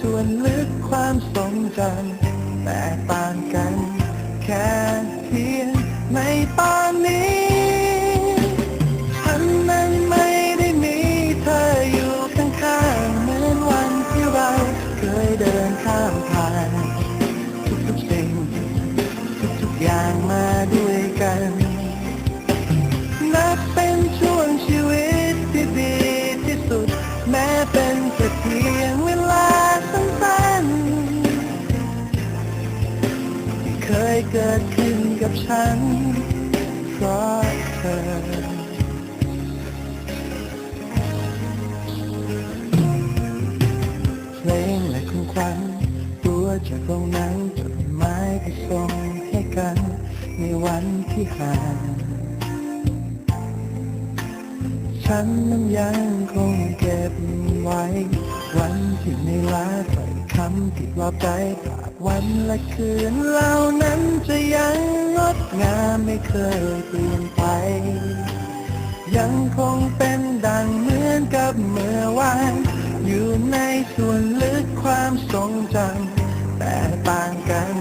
ส่วนลึกความทรงจำแต่ต่างกัน แค่เพียงในตอนนี้ฉันนั้นไม่ได้มีเธออยู่ข้างๆเหมือนวันที่เราเคยเดินข้ามผ่านทุกๆสิ่งทุกๆอย่างมาด้วยกันนับเป็นช่วงชีวิตที่ดีที่สุด แม้เป็นแค่เเคยเกิดขึ้นกับฉัน เพราะเธอเพลงและคุณควันตัวจากโรงหนังจดหมายที่ส่งให้กัน ในวันที่ห่าง ฉันนั้นยังคง ที่ปลอบใจตราบวันและคืนเหล่านั้นจะยังงดงามไม่เคยเปลี่ยนไป ยังคงเป็นดังเหมือนกับเมื่อวาน อยู่ในส่วนลึกความทรงจำแต่ต่างกัน